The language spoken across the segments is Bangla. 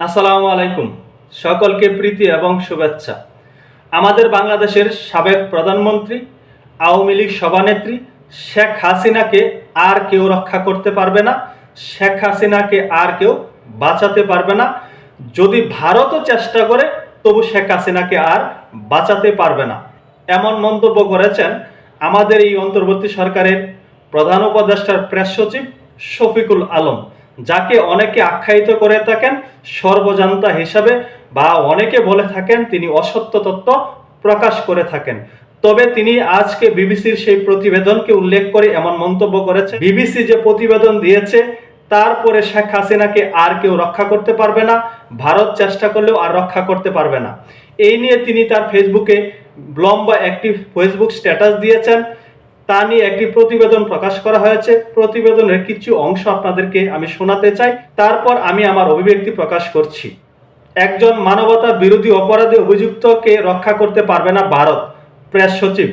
আসসালামু আলাইকুম। সকলকে প্রীতি এবং শুভেচ্ছা। আমাদের বাংলাদেশের সাবেক প্রধানমন্ত্রী, আওয়ামী লীগ সভানেত্রী শেখ হাসিনাকে আর কেউ রক্ষা করতে পারবে না, শেখ হাসিনাকে আর কেউ বাঁচাতে পারবে না। যদি ভারতও চেষ্টা করে, তবু শেখ হাসিনাকে আর বাঁচাতে পারবে না। এমন মন্তব্য করেছেন আমাদের এই অন্তর্বর্তী সরকারের প্রধান উপদেষ্টার প্রেস সচিব শফিকুল আলম। যাকে অনেকে আখ্যায়িত করে থাকেন সর্বজান্তা হিসাবে বা অনেকে বলে থাকেন তিনি অসত্য তত্ত্ব প্রকাশ করে থাকেন। তবে তিনি আজকে বিবিসির সেই প্রতিবেদনকে উল্লেখ করে এমন মন্তব্য করেছে বিবিসি যে প্রতিবেদন দিয়েছে তারপরে শেখ হাসিনাকে আর কেউ রক্ষা করতে পারবে না, ভারত চেষ্টা করলেও আর রক্ষা করতে পারবে না। এই নিয়ে তিনি তার ফেসবুকে লম্বা একটি ফেসবুক স্ট্যাটাস দিয়েছেন। তা নিয়ে একটি প্রতিবেদন প্রকাশ করা হয়েছে। প্রতিবেদনের কিছু অংশ আপনাদেরকে আমি শোনাতে চাই। তারপর আমি আমার অভিব্যক্তি প্রকাশ করছি। একজন মানবতা বিরোধী অপরাধে অভিযুক্তকে রক্ষা করতে পারবে না ভারত, প্রেস সচিব।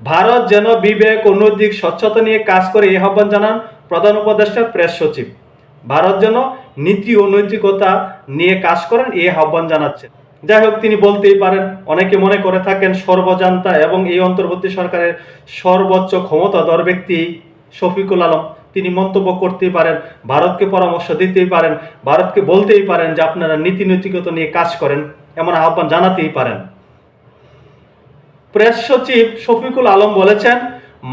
ভারত যেন বিবেক নৈতিক স্বচ্ছতা নিয়ে কাজ করে এই আহ্বান জানান প্রধান উপদেষ্টা, প্রেস সচিব। ভারত যেন নীতি ও নৈতিকতা নিয়ে কাজ করেন এই আহ্বান জানাচ্ছেন। যাই হোক তিনি বলতেই পারেন, অনেকে মনে করে থাকেন সর্বজান্তা এবং এই অন্তর্বর্তী সরকারের সর্বোচ্চ ক্ষমতাধর ব্যক্তি শফিকুল আলম। তিনি মন্তব্য করতেই পারেন, ভারতকে পরামর্শ দিতেই পারেন, ভারতকে বলতেই পারেন যে আপনারা নীতি নৈতিকতা নিয়ে কাজ করেন, এমন আহ্বান জানাতেই পারেন। প্রেস সচিব শফিকুল আলম বলেছেন,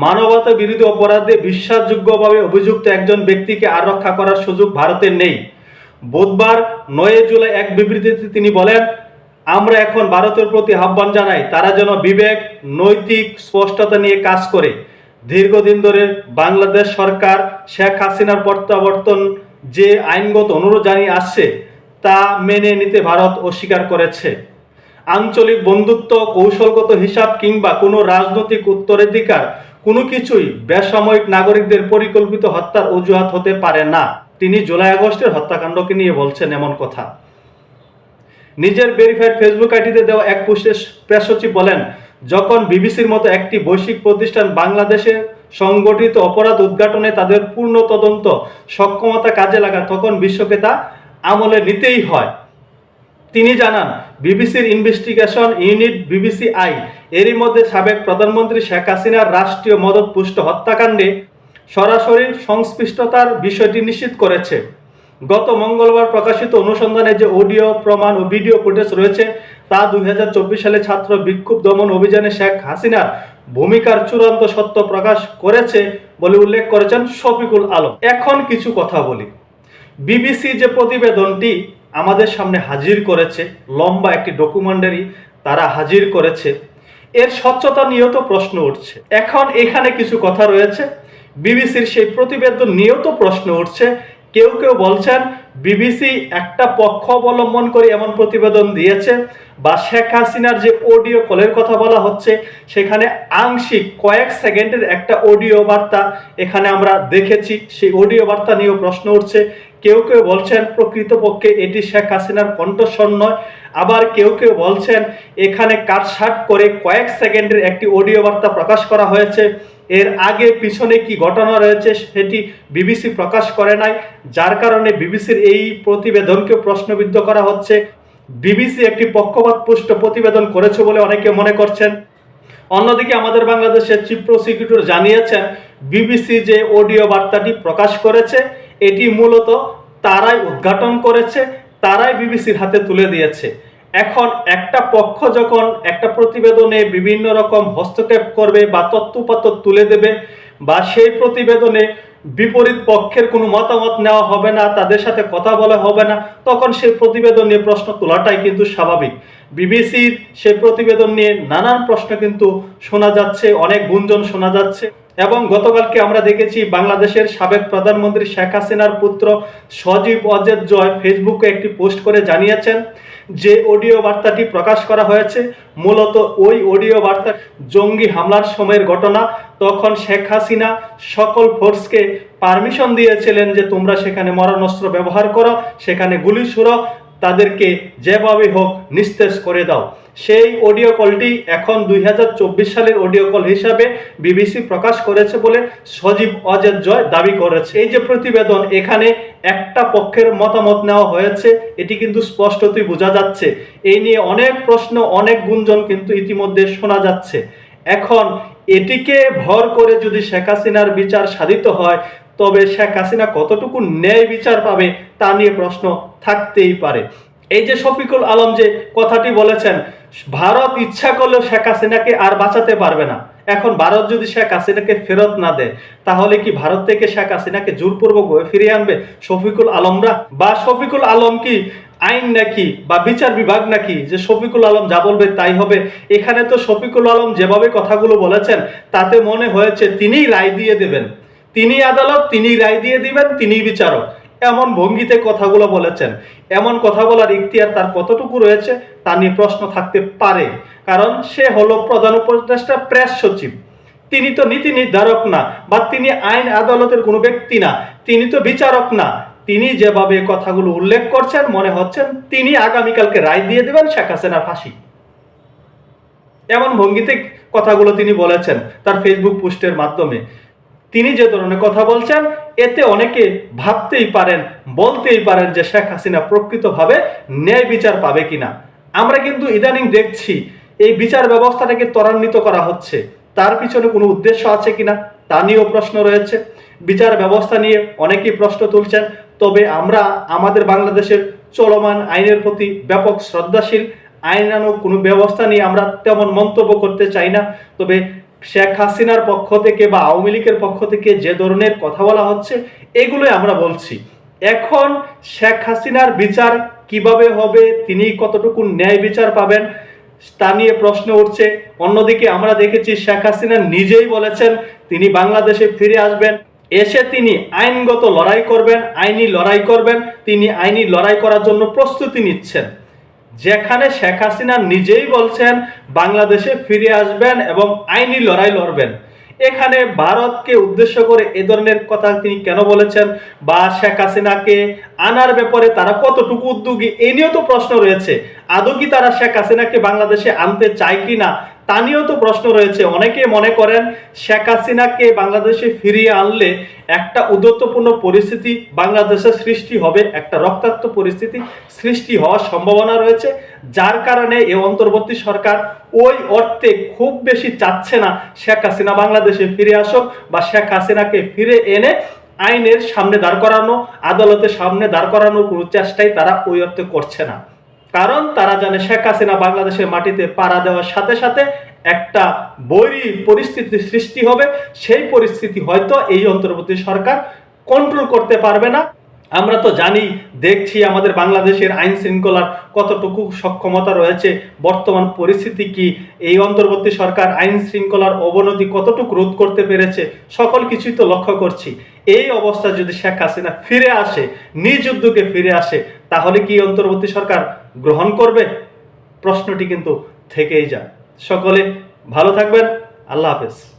মানবতা বিরোধী অপরাধে বিশ্বাসযোগ্যভাবে অভিযুক্ত একজন ব্যক্তিকে আর রক্ষা করার সুযোগ ভারতের নেই। বুধবার নয় জুলাই এক বিবৃতিতে তিনি বলেন আমরা এখন ভারতের প্রতি আহ্বান জানাই, তারা যেন বিবেক, নৈতিক স্পষ্টতা নিয়ে কাজ করে। দীর্ঘদিন ধরে বাংলাদেশ সরকার শেখ হাসিনার প্রত্যাবর্তন যে আইনগত অনুরোধ জানিয়ে আসছে, তা মেনে নিতে ভারত অস্বীকার করেছে। আঞ্চলিক বন্ধুত্ব, কৌশলগত হিসাব কিংবা কোনো রাজনৈতিক উত্তরাধিকার, কোনো কিছুই বেসামরিক নাগরিকদের পরিকল্পিত হত্যার অজুহাত হতে পারে না। তিনি জুলাই আগস্টের হত্যাকাণ্ডকে নিয়ে বলছেন এমন কথা। নিজের ভেরিফাইড ফেসবুক আইডিতে দেওয়া এক প্রেস সচিব বলেন, যখন বিবিসির মতো একটি বৈশ্বিক প্রতিষ্ঠান বাংলাদেশে সংগঠিত অপরাধ উদ্ঘাটনে তাদের পূর্ণ তদন্ত সক্ষমতা কাজে লাগায়, তখন বিশ্বকে তা আমলে নিতেই হয়। তিনি জানান, বিবিসির ইনভেস্টিগেশন ইউনিট বিবিসি আই, এরই মধ্যে সাবেক প্রধানমন্ত্রী শেখ হাসিনার রাষ্ট্রীয় মদত পুষ্ট হত্যাকাণ্ডে সরাসরি সংশ্লিষ্টতার বিষয়টি নিশ্চিত করেছে। গত মঙ্গলবার প্রকাশিত অনুসন্ধানে যে অডিও প্রমাণ ও ভিডিও ফুটেজ রয়েছে, তা দুই হাজার চব্বিশ সালে ছাত্র বিক্ষোভ দমন অভিযানে শেখ হাসিনার ভূমিকার চূড়ান্ত সত্য প্রকাশ করেছে বলে উল্লেখ করেছেন শফিকুল আলম। এখন কিছু কথা বলি। বিবিসি যে প্রতিবেদনটি আমাদের সামনে হাজির করেছে, লম্বা একটি ডকুমেন্টারি তারা হাজির করেছে, এর স্বচ্ছতা নিয়েও তো প্রশ্ন উঠছে। এখন এখানে কিছু কথা রয়েছে। বিবিসির সেই প্রতিবেদন নিয়েও তো প্রশ্ন উঠছে। কেউ কেউ বলছেন, বিবিসি একটা পক্ষ অবলম্বন করে এমন প্রতিবেদন দিয়েছে বা শেখ হাসিনার যে অডিও কলের কথা বলা হচ্ছে, সেখানে আংশিক কয়েক সেকেন্ডের একটা অডিও বার্তা এখানে আমরা দেখেছি। সেই অডিও বার্তা নিয়েও প্রশ্ন উঠছে। কেউ কেউ বলছেন প্রকৃতপক্ষে এটি শেখ হাসিনার কণ্ঠস্বর নয়। আবার কেউ কেউ বলছেন এখানে কাটসাট করে কয়েক সেকেন্ডের একটি অডিও বার্তা প্রকাশ করা হয়েছে। এর আগে পিছনে কি ঘটনা রয়েছে সেটি বিবিসি প্রকাশ করে নাই। যার কারণে বিবিসির এই প্রতিবেদনকে প্রশ্নবিদ্ধ করা হচ্ছে। বিবিসি একটি পক্ষপাত পুষ্ট প্রতিবেদন করেছে বলে অনেকে মনে করছেন। অন্যদিকে আমাদের বাংলাদেশের চিফ প্রসিকিউটর জানিয়েছেন, বিবিসি যে অডিও বার্তাটি প্রকাশ করেছে এটি মূলত তারাই উদ্ঘাটন করেছে, তারাই বিবিসির হাতে তুলে দিয়েছে। এখন একটা পক্ষ যখন একটা প্রতিবেদনে বিভিন্ন রকম হস্তক্ষেপ করবে বা তথ্যপাত্র তুলে দেবে বা সেই প্রতিবেদনে বিপরীত পক্ষের কোনো মতামত নেওয়া হবে না, তাদের সাথে কথা বলা হবে না, তখন সেই প্রতিবেদন নিয়ে প্রশ্ন তোলাটাই কিন্তু স্বাভাবিক। বিবিসির সেই প্রতিবেদন নিয়ে নানান প্রশ্ন কিন্তু শোনা যাচ্ছে, অনেক গুঞ্জন শোনা যাচ্ছে। এবং গতকালকে আমরা দেখেছি বাংলাদেশের সাবেক প্রধানমন্ত্রী শেখ হাসিনার পুত্র সজীব অজেদ জয় ফেসবুকে একটি পোস্ট করে জানিয়েছেন যে অডিও বার্তাটি প্রকাশ করা হয়েছে। মূলত ওই অডিও বার্তা জঙ্গি হামলার সময়ের ঘটনা। তখন শেখ হাসিনা সকল ফোর্সকে পারমিশন দিয়েছিলেন যে তোমরা সেখানে মরণস্ত্র ব্যবহার করো, সেখানে গুলি ছুড়ো। তাদেরকে যেভাবে হোক নিস্তেজ করে দাও। সেই অডিও কলটি এখন দুই হাজার চব্বিশ সালের অডিও কল হিসাবে বিবিসি প্রকাশ করেছে বলে সজীব অজেদ জয় দাবি করেছে। এই যে প্রতিবেদন, এখানে একটা পক্ষের মতামত নেওয়া হয়েছে, এটি কিন্তু স্পষ্টতই বোঝা যাচ্ছে। এই নিয়ে অনেক প্রশ্ন, অনেক গুঞ্জন কিন্তু ইতিমধ্যে শোনা যাচ্ছে। এখন এটিকে ভর করে যদি শেখ হাসিনার বিচার সাধিত হয় তবে শেখ হাসিনা কতটুকু ন্যায় বিচার পাবে তা নিয়ে প্রশ্ন থাকতেই পারে। এই যে শফিকুল আলম যে কথাটি বলেছেন, ভারত ইচ্ছা করলেও শেখ হাসিনাকে আর বাঁচাতে পারবে না। এখন ভারত যদি শেখ হাসিনাকে ফেরত না দেয়, তাহলে কি ভারত থেকে শেখ হাসিনাকে জোরপূর্বক ফিরিয়ে আনবে শফিকুল আলমরা? বা শফিকুল আলম কি আইন নাকি বা বিচার বিভাগ নাকি? যে শফিকুল আলম যা বলবে তাই হবে। এখানে তো শফিকুল আলম যেভাবে কথাগুলো বলেছেন, তাতে মনে হয়েছে তিনিই রায় দিয়ে দেবেন। তিনি আদালত, তিনি রায় দিয়ে দিবেন তিনিই বিচারক। এমন ভঙ্গিতে কথাগুলো বলেছেন। এমন কথা বলার ইখতিয়ার তার কতটুকু রয়েছে, তা নিয়ে প্রশ্ন থাকতে পারে। কারণ সে হলো প্রধান উপদেষ্টা, প্রেস সচিব। তিনি তো নীতি নির্ধারক না, বা তিনি আইন আদালতের কোনো ব্যক্তি না, তিনি তো বিচারক না। তিনি যেভাবে কথাগুলো উল্লেখ করছেন, মনে হচ্ছেন তিনি আগামীকালকে রায় দিয়ে দেবেন শেখ হাসিনার ফাঁসি। এমন ভঙ্গিতে কথাগুলো তিনি বলেছেন তার ফেসবুক পোস্টের মাধ্যমে। তিনি যে ধরনের কথা বলছেন, এতে অনেকে ভাবতেই পারেন, বলতেই পারেন যে শেখ হাসিনা প্রকৃতভাবে ন্যায় বিচার পাবে কিনা। আমরা কিন্তু ইদানিং দেখছি এই বিচার ব্যবস্থাটাকে ত্বরান্বিত করা হচ্ছে। তার পিছনে কোনো উদ্দেশ্য আছে কিনা, তা নিয়েও প্রশ্ন রয়েছে। বিচার ব্যবস্থা নিয়ে অনেকেই প্রশ্ন তুলছেন, তবে আমরা আমাদের বাংলাদেশের চলমান আইনের প্রতি ব্যাপক শ্রদ্ধাশীল। আইনানুগ কোনো ব্যবস্থা নিয়ে আমরা তেমন মন্তব্য করতে চাই না। তবে শেখ হাসিনার পক্ষ থেকে বা আওয়ামী লীগের পক্ষ থেকে যে ধরনের কথা বলা হচ্ছে, এগুলোই আমরা বলছি। এখন শেখ হাসিনার বিচার কীভাবে হবে, তিনি কতটুকু ন্যায় বিচার পাবেন, তা নিয়ে প্রশ্ন উঠছে। অন্যদিকে আমরা দেখেছি শেখ হাসিনা নিজেই বলেছেন, তিনি বাংলাদেশে ফিরে আসবেন। এসে তিনি আইনগত লড়াই করবেন, আইনি লড়াই করবেন, তিনি আইনি লড়াই করার জন্য প্রস্তুতি নিচ্ছেন। যেখানে শেখ হাসিনা নিজেই বলছেন, বাংলাদেশে ফিরে আসবেন এবং আইনি লড়াই লড়বেন। এখানে ভারতকে উদ্দেশ্য করে এ ধরনের কথা তিনি কেন বলেছেন বা শেখ হাসিনাকে আনার ব্যাপারে তারা কতটুকু উদ্যোগী, এ নিয়েও তো প্রশ্ন রয়েছে। আদৌ কি তারা শেখ হাসিনাকে বাংলাদেশে আনতে চায় কি না তা নিয়েও তো প্রশ্ন রয়েছে, অনেকে মনে করেন শেখ হাসিনাকে বাংলাদেশে ফিরিয়ে আনলে একটা উদ্যতপূর্ণ পরিস্থিতি বাংলাদেশে সৃষ্টি হবে, একটা রক্তাক্ত পরিস্থিতি সৃষ্টি হওয়ার সম্ভাবনা রয়েছে, যার কারণে এ অন্তর্বর্তী সরকার ওই অর্থে খুব বেশি চাচ্ছে না শেখ হাসিনা বাংলাদেশে ফিরে আসুক বা শেখ হাসিনাকে ফিরে এনে আইনের সামনে দাঁড় করানো, আদালতের সামনে দাঁড় করানোর কোনো চেষ্টাই তারা ওই অর্থে করছে না। কারণ তারা জানে শেখ হাসিনা বাংলাদেশের মাটিতে পাড়া দেওয়ার সাথে সাথে একটা বৈরী পরিস্থিতি সৃষ্টি হবে। সেই পরিস্থিতি হয়তো এই অন্তর্বর্তী সরকার কন্ট্রোল করতে পারবে না। আমরা তো জানি, দেখছি আমাদের বাংলাদেশের আইন শৃঙ্খলার কতটুকু সক্ষমতা রয়েছে। বর্তমান পরিস্থিতি কি? এই অন্তর্বর্তী সরকার আইন শৃঙ্খলার অবনতি কতটুকু রোধ করতে পেরেছে? সকল কিছুই তো লক্ষ্য করছি। এই অবস্থা যদি শেখ হাসিনা ফিরে আসে, নিজ উদ্যোগে ফিরে আসে, তাহলে কি অন্তর্বর্তী সরকার গ্রহণ করবে? প্রশ্নটি কিন্তু থেকেই যায়। সকলে ভালো থাকবেন। আল্লাহ হাফেজ।